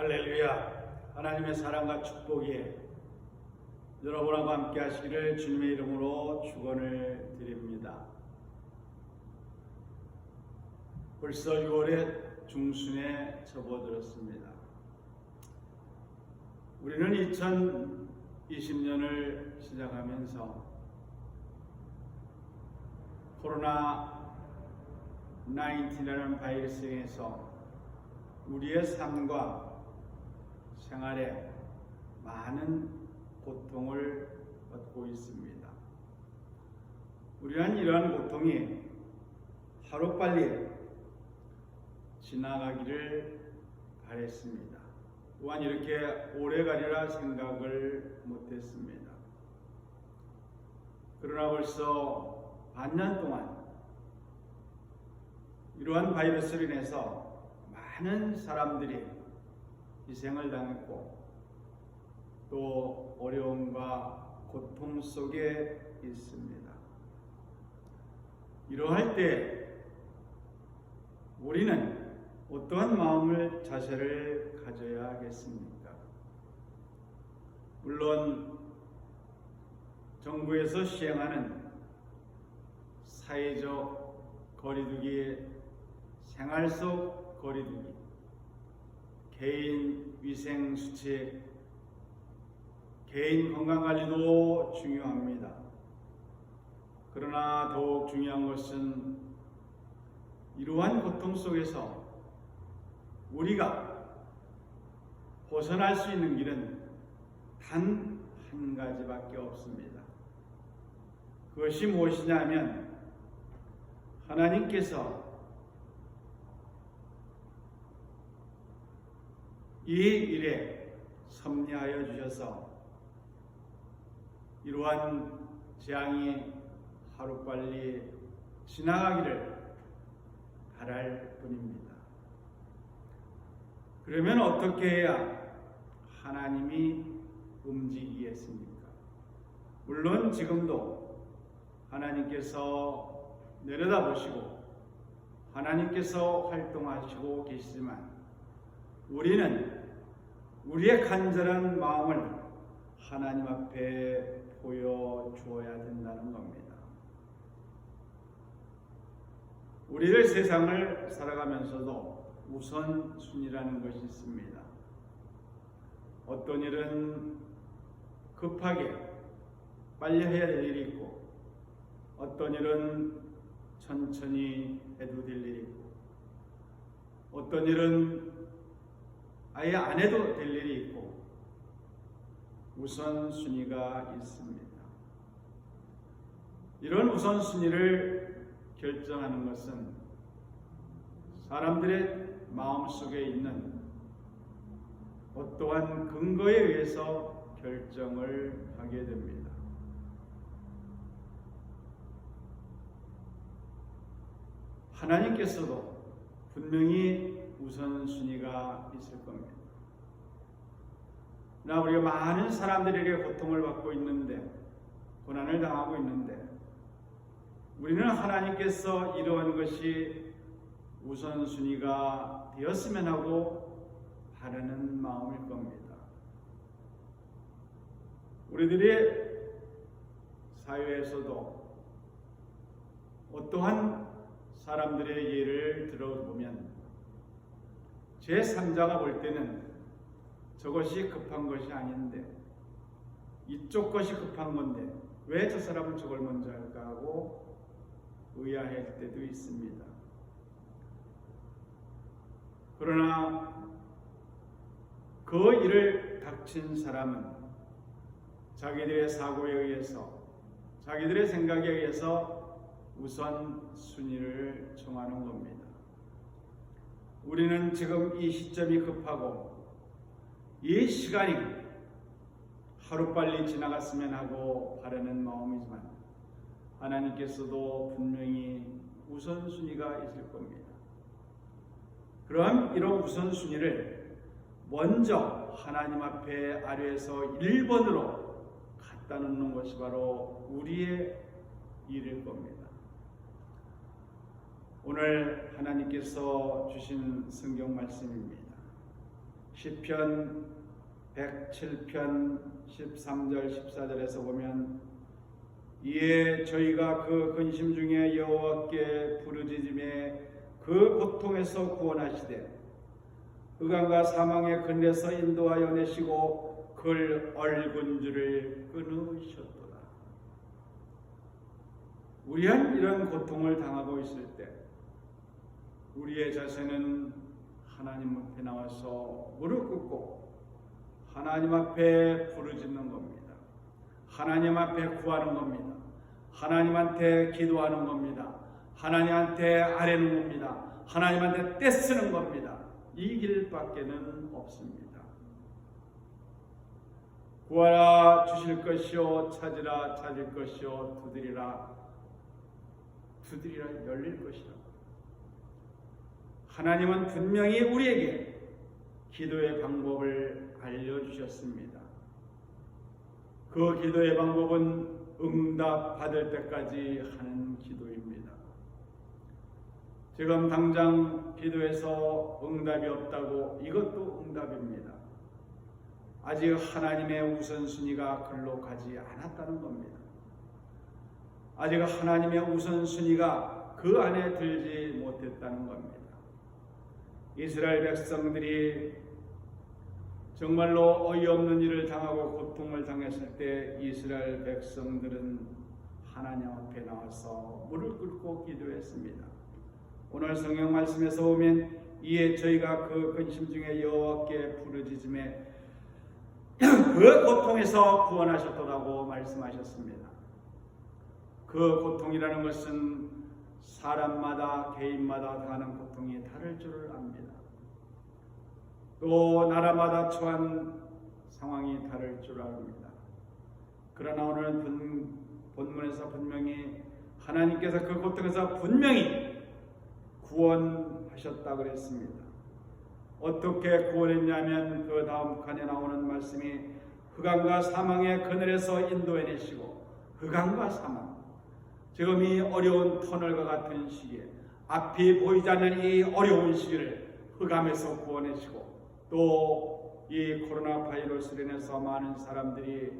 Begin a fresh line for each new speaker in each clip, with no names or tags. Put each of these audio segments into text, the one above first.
할렐루야. 하나님의 사랑과 축복이 여러분하고 함께 하시기를 주님의 이름으로 축원을 드립니다. 벌써 6월의 중순에 접어들었습니다. 우리는 2020년을 시작하면서 코로나 19이라는 바이러스에서 우리의 삶과 생활에 많은 고통을 얻고 있습니다. 우리는 이러한 고통이 하루빨리 지나가기를 바랬습니다. 또한 이렇게 오래 가리라 생각을 못했습니다. 그러나 벌써 반년 동안 이러한 바이러스로 인해서 많은 사람들이 희생을 당했고 또 어려움과 고통 속에 있습니다. 이러할 때 우리는 어떠한 마음을 자세를 가져야 하겠습니까? 물론 정부에서 시행하는 사회적 거리두기, 생활 속 거리두기, 개인 위생 수칙, 개인 건강 관리도 중요합니다. 그러나 더욱 중요한 것은 이러한 고통 속에서 우리가 벗어날 수 있는 길은 단 한 가지밖에 없습니다. 그것이 무엇이냐면 하나님께서 이 일에 섭리하여 주셔서 이러한 재앙이 하루빨리 지나가기를 바랄 뿐입니다. 그러면 어떻게 해야 하나님이 움직이겠습니까? 물론 지금도 하나님께서 내려다보시고 하나님께서 활동하시고 계시지만 우리는 우리의 간절한 마음을 하나님 앞에 보여주어야 된다는 겁니다. 우리를 세상을 살아가면서도 우선순위라는 것이 있습니다. 어떤 일은 급하게 빨리 해야 될 일이 있고, 어떤 일은 천천히 해도 될 일이 있고, 어떤 일은 아예 안 해도 될 일이 있고, 우선순위가 있습니다. 이런 우선순위를 결정하는 것은 사람들의 마음속에 있는 어떠한 근거에 의해서 결정을 하게 됩니다. 하나님께서도 분명히 우선순위가 있을 겁니다. 나 우리가 많은 사람들에게 고통을 받고 있는데 고난을 당하고 있는데 우리는 하나님께서 이러한 것이 우선순위가 되었으면 하고 바라는 마음일 겁니다. 우리들의 사회에서도 어떠한 사람들의 예를 들어보면 제 3자가 볼 때는 저것이 급한 것이 아닌데 이쪽 것이 급한 건데 왜 저 사람은 저걸 먼저 할까 하고 의아할 때도 있습니다. 그러나 그 일을 닥친 사람은 자기들의 사고에 의해서 자기들의 생각에 의해서 우선 순위를 정하는 겁니다. 우리는 지금 이 시점이 급하고 이 시간이 하루빨리 지나갔으면 하고 바라는 마음이지만 하나님께서도 분명히 우선순위가 있을 겁니다. 그럼 이런 우선순위를 먼저 하나님 앞에 아래에서 1번으로 갖다 놓는 것이 바로 우리의 일일 겁니다. 오늘 하나님께서 주신 성경 말씀입니다. 시편 107편 13절 14절에서 보면 이에 저희가 그 근심 중에 여호와께 부르짖음에 그 고통에서 구원하시되 흑암과 사망의 근에서 인도하여 내시고 그를 얼군 줄을 끊으셨도다. 우리한 이런 고통을 당하고 있을 때 우리의 자세는 하나님 앞에 나와서 무릎 꿇고 하나님 앞에 부르짖는 겁니다. 하나님 앞에 구하는 겁니다. 하나님한테 기도하는 겁니다. 하나님한테 아뢰는 겁니다. 하나님한테 떼쓰는 겁니다. 이 길밖에는 없습니다. 구하라 주실 것이요 찾으라 찾을 것이요 두드리라 두드리라 열릴 것이라. 하나님은 분명히 우리에게 기도의 방법을 알려주셨습니다. 그 기도의 방법은 응답 받을 때까지 하는 기도입니다. 지금 당장 기도해서 응답이 없다고 이것도 응답입니다. 아직 하나님의 우선순위가 글로 가지 않았다는 겁니다. 아직 하나님의 우선순위가 그 안에 들지 못했다는 겁니다. 이스라엘 백성들이 정말로 어이없는 일을 당하고 고통을 당했을 때 이스라엘 백성들은 하나님 앞에 나와서 무릎 꿇고 기도했습니다. 오늘 성경 말씀에서 보면 이에 저희가 그 근심 중에 여호와께 부르짖음에 그 고통에서 구원하셨더라고 말씀하셨습니다. 그 고통이라는 것은 사람마다 개인마다 당하는 고통이 다를 줄을 압니다. 또 나라마다 처한 상황이 다를 줄 압니다. 그러나 오늘 본, 본문에서 분명히 하나님께서 그 고통에서 분명히 구원하셨다 그랬습니다. 어떻게 구원했냐면 그 다음 칸에 나오는 말씀이 흑암과 사망의 그늘에서 인도해내시고 흑암과 사망 지금 이 어려운 터널과 같은 시기에 앞이 보이지 않는 이 어려운 시기를 흑암에서 구원해시고 또 이 코로나 바이러스로 인해서 많은 사람들이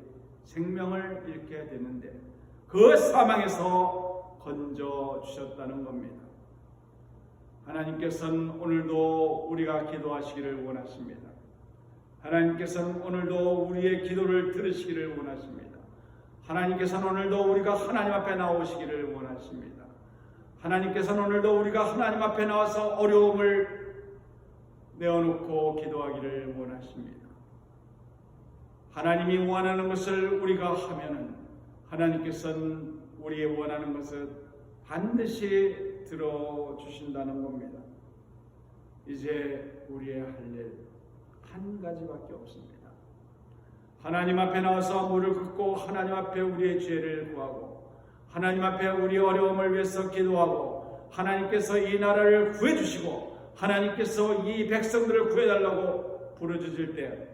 생명을 잃게 됐는데 그 사망에서 건져 주셨다는 겁니다. 하나님께서는 오늘도 우리가 기도하시기를 원하십니다. 하나님께서는 오늘도 우리의 기도를 들으시기를 원하십니다. 하나님께서는 오늘도 우리가 하나님 앞에 나오시기를 원하십니다. 하나님께서는 오늘도 우리가 하나님 앞에 나와서 어려움을 내어놓고 기도하기를 원하십니다. 하나님이 원하는 것을 우리가 하면은 하나님께서는 우리의 원하는 것을 반드시 들어주신다는 겁니다. 이제 우리의 할 일 한 가지밖에 없습니다. 하나님 앞에 나와서 무릎 꿇고 하나님 앞에 우리의 죄를 구하고 하나님 앞에 우리 어려움을 위해서 기도하고 하나님께서 이 나라를 구해주시고 하나님께서 이 백성들을 구해달라고 부르짖을 때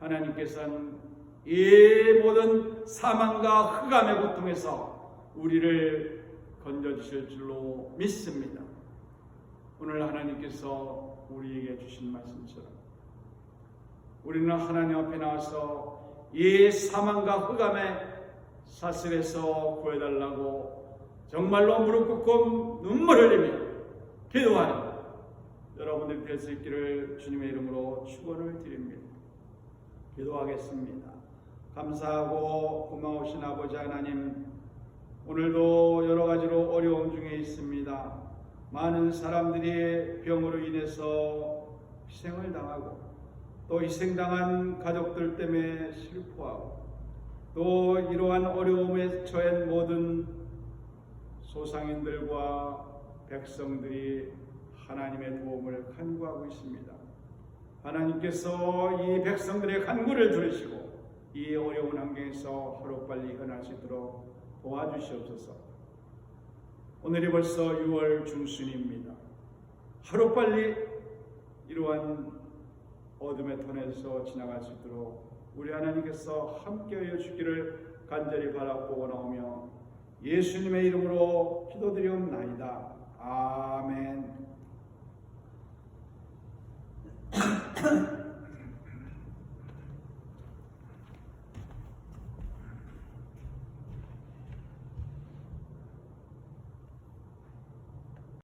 하나님께서는 이 모든 사망과 흑암의 고통에서 우리를 건져주실 줄로 믿습니다. 오늘 하나님께서 우리에게 주신 말씀처럼 우리는 하나님 앞에 나와서 이 사망과 흑암의 사슬에서 구해달라고 정말로 무릎 꿇고 눈물 흘리며 기도하는 여러분들 될수 있기를 주님의 이름으로 축원을 드립니다. 기도하겠습니다. 감사하고 고마우신 아버지 하나님 오늘도 여러 가지로 어려움 중에 있습니다. 많은 사람들이 병으로 인해서 희생을 당하고 또 희생당한 가족들 때문에 슬퍼하고 또 이러한 어려움에 처한 모든 소상인들과 백성들이 하나님의 도움을 간구하고 있습니다. 하나님께서 이 백성들의 간구를 들으시고 이 어려운 환경에서 하루빨리 현할 수 있도록 도와주시옵소서. 오늘이 벌써 6월 중순입니다. 하루빨리 이러한 어둠의 터널에서 지나갈 수 있도록 우리 하나님께서 함께하여 주기를 간절히 바라고 원하오며 예수님의 이름으로 기도드리옵나이다. 아멘.